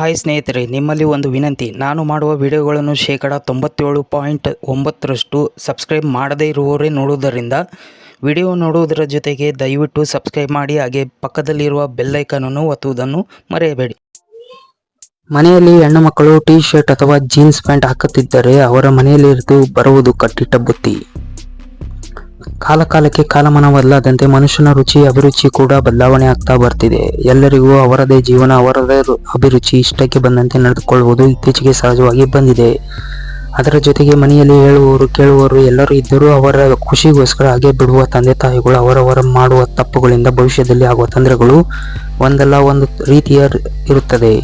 Hi ಸ್ನೇಹಿತರೆ, ನಿಮ್ಮಲ್ಲಿ ಒಂದು ವಿನಂತಿ. ನಾನು ಮಾಡುವ ವಿಡಿಯೋಗಳನ್ನು ಶೇಕಡ ತೊಂಬತ್ತೇಳು ಪಾಯಿಂಟ್ ಒಂಬತ್ತರಷ್ಟು ಸಬ್ಸ್ಕ್ರೈಬ್ ಮಾಡದೇ ಇರುವವರೇ ನೋಡುವುದರಿಂದ ವಿಡಿಯೋ ನೋಡುವುದರ ಜೊತೆಗೆ ದಯವಿಟ್ಟು ಸಬ್ಸ್ಕ್ರೈಬ್ ಮಾಡಿ, ಹಾಗೆ ಪಕ್ಕದಲ್ಲಿರುವ ಬೆಲ್ಲೈಕನನ್ನು ಒತ್ತುವುದನ್ನು ಮರೆಯಬೇಡಿ. ಮನೆಯಲ್ಲಿ ಹೆಣ್ಣು ಮಕ್ಕಳು ಟೀ ಶರ್ಟ್ ಅಥವಾ ಜೀನ್ಸ್ ಪ್ಯಾಂಟ್ ಹಾಕುತ್ತಿದ್ದರೆ ಅವರ ಮನೆಯಲ್ಲಿರಿದು ಬರುವುದು ಕಟ್ಟಿಟ್ಟ ಬುತ್ತಿ. ಕಾಲ ಕಾಲಮಾನ ಕಾಲಮಾನವಲ್ಲದಂತೆ ಮನುಷ್ಯನ ರುಚಿ, ಅಭಿರುಚಿ ಕೂಡ ಬದಲಾವಣೆ ಆಗ್ತಾ ಬರ್ತಿದೆ. ಎಲ್ಲರಿಗೂ ಅವರದೇ ಜೀವನ, ಅವರದೇ ಅಭಿರುಚಿ ಇಷ್ಟಕ್ಕೆ ಬಂದಂತೆ ನಡೆದುಕೊಳ್ಳುವುದು ಇತ್ತೀಚೆಗೆ ಸಹಜವಾಗಿ ಬಂದಿದೆ. ಅದರ ಜೊತೆಗೆ ಮನೆಯಲ್ಲಿ ಹೇಳುವವರು, ಕೇಳುವವರು ಎಲ್ಲರೂ ಇದ್ದರೂ ಅವರ ಖುಷಿಗೋಸ್ಕರ ಹಾಗೆ ಬಿಡುವ ತಂದೆ ತಾಯಿಗಳು, ಅವರವರ ಮಾಡುವ ತಪ್ಪುಗಳಿಂದ ಭವಿಷ್ಯದಲ್ಲಿ ಆಗುವ ತೊಂದರೆಗಳು ಒಂದಲ್ಲ ಒಂದು ರೀತಿಯ ಇರುತ್ತದೆ.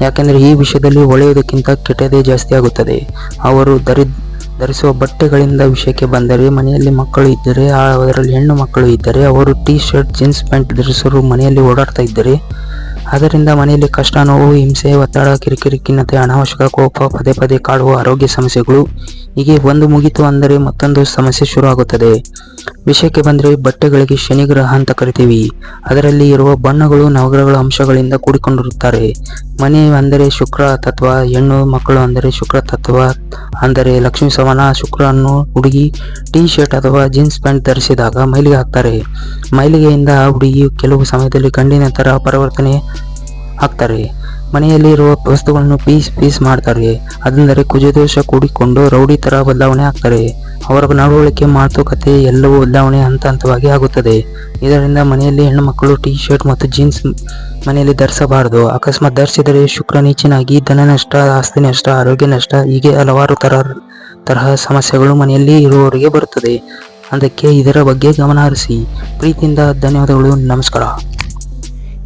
ಯಾಕೆಂದರೆ ಈ ವಿಷಯದಲ್ಲಿ ಒಳ್ಳೆಯದಕ್ಕಿಂತ ಕೆಟ್ಟದೇ ಜಾಸ್ತಿ ಆಗುತ್ತದೆ. ಅವರು ಧರಿ ಧರಿಸುವ ಬಟ್ಟೆಗಳಿಂದ ವಿಷಯಕ್ಕೆ ಬಂದರೆ, ಮನೆಯಲ್ಲಿ ಮಕ್ಕಳು ಇದ್ದರೆ ಅದರಲ್ಲಿ ಹೆಣ್ಣು ಮಕ್ಕಳು ಇದ್ದರೆ, ಅವರು ಟೀ ಶರ್ಟ್ ಜೀನ್ಸ್, ಪ್ಯಾಂಟ್ ಧರಿಸಲು ಮನೆಯಲ್ಲಿ ಓಡಾಡ್ತಾ ಇದ್ದರೆ, ಅದರಿಂದ ಮನೆಯಲ್ಲಿ ಕಷ್ಟ, ನೋವು, ಹಿಂಸೆ, ಒತ್ತಡ, ಕಿರಿಕಿರಿ, ಖಿನ್ನತೆ, ಅನಾವಶ್ಯಕ ಕೋಪ, ಪದೇ ಪದೇ ಕಾಡುವ ಆರೋಗ್ಯ ಸಮಸ್ಯೆಗಳು ಹೀಗೆ ಒಂದು ಮುಗಿತು ಅಂದರೆ ಮತ್ತೊಂದು ಸಮಸ್ಯೆ ಶುರು ಆಗುತ್ತದೆ ವಿಷಯಕ್ಕೆ ಬಂದರೆ ಬಟ್ಟೆಗಳಿಗೆ ಶನಿಗ್ರಹ ಅಂತ ಕರಿತೀವಿ. ಅದರಲ್ಲಿ ಇರುವ ಬಣ್ಣಗಳು ನವಗ್ರಹಗಳ ಅಂಶಗಳಿಂದ ಕೂಡಿಕೊಂಡಿರುತ್ತಾರೆ. ಮನೆ ಅಂದರೆ ಶುಕ್ರ ತತ್ವ, ಹೆಣ್ಣು ಮಕ್ಕಳು ಅಂದರೆ ಶುಕ್ರ ತತ್ವ ಅಂದರೆ ಲಕ್ಷ್ಮೀ ಸಮಾನ ಶುಕ್ರನ್ನು ಹುಡುಗಿ ಟೀ ಶರ್ಟ್ ಅಥವಾ ಜೀನ್ಸ್ ಪ್ಯಾಂಟ್ ಧರಿಸಿದಾಗ ಮೈಲಿಗೆ ಹಾಕ್ತಾರೆ. ಮೈಲಿಗೆಯಿಂದ ಆ ಹುಡುಗಿ ಕೆಲವು ಸಮಯದಲ್ಲಿ ಗಂಡಿನ ತರ ಪರಿವರ್ತನೆ ಆಗ್ತಾರೆ ಮನೆಯಲ್ಲಿ ಇರುವ ವಸ್ತುಗಳನ್ನು ಪೀಸ್ ಪೀಸ್ ಮಾಡ್ತಾರೆ. ಅದೆಂದರೆ ಕುಜದೋಷ ಕೂಡಿಕೊಂಡು ರೌಡಿ ತರ ಬದಲಾವಣೆ ಆಗ್ತಾರೆ ಅವರ ನಡವಳಿಕೆ, ಮಾತುಕತೆ ಎಲ್ಲವೂ ಬದಲಾವಣೆ ಹಂತ ಹಂತವಾಗಿ ಆಗುತ್ತದೆ. ಇದರಿಂದ ಮನೆಯಲ್ಲಿ ಹೆಣ್ಣು ಮಕ್ಕಳು ಟೀ ಶರ್ಟ್ ಮತ್ತು ಜೀನ್ಸ್ ಮನೆಯಲ್ಲಿ ಧರಿಸಬಾರದು. ಅಕಸ್ಮಾತ್ ಧರಿಸಿದರೆ ಶುಕ್ರ, ನೀಚಿನಾಗಿ ಧನ ನಷ್ಟ, ಆಸ್ತಿ ನಷ್ಟ, ಆರೋಗ್ಯ ನಷ್ಟ, ಹೀಗೆ ಹಲವಾರು ತರ, ತರಹ ಸಮಸ್ಯೆಗಳು ಮನೆಯಲ್ಲಿ ಇರುವವರಿಗೆ ಬರುತ್ತದೆ. ಅದಕ್ಕೆ ಇದರ ಬಗ್ಗೆ ಗಮನ ಹರಿಸಿ. ಪ್ರೀತಿಯಿಂದ ಧನ್ಯವಾದಗಳು. ನಮಸ್ಕಾರ.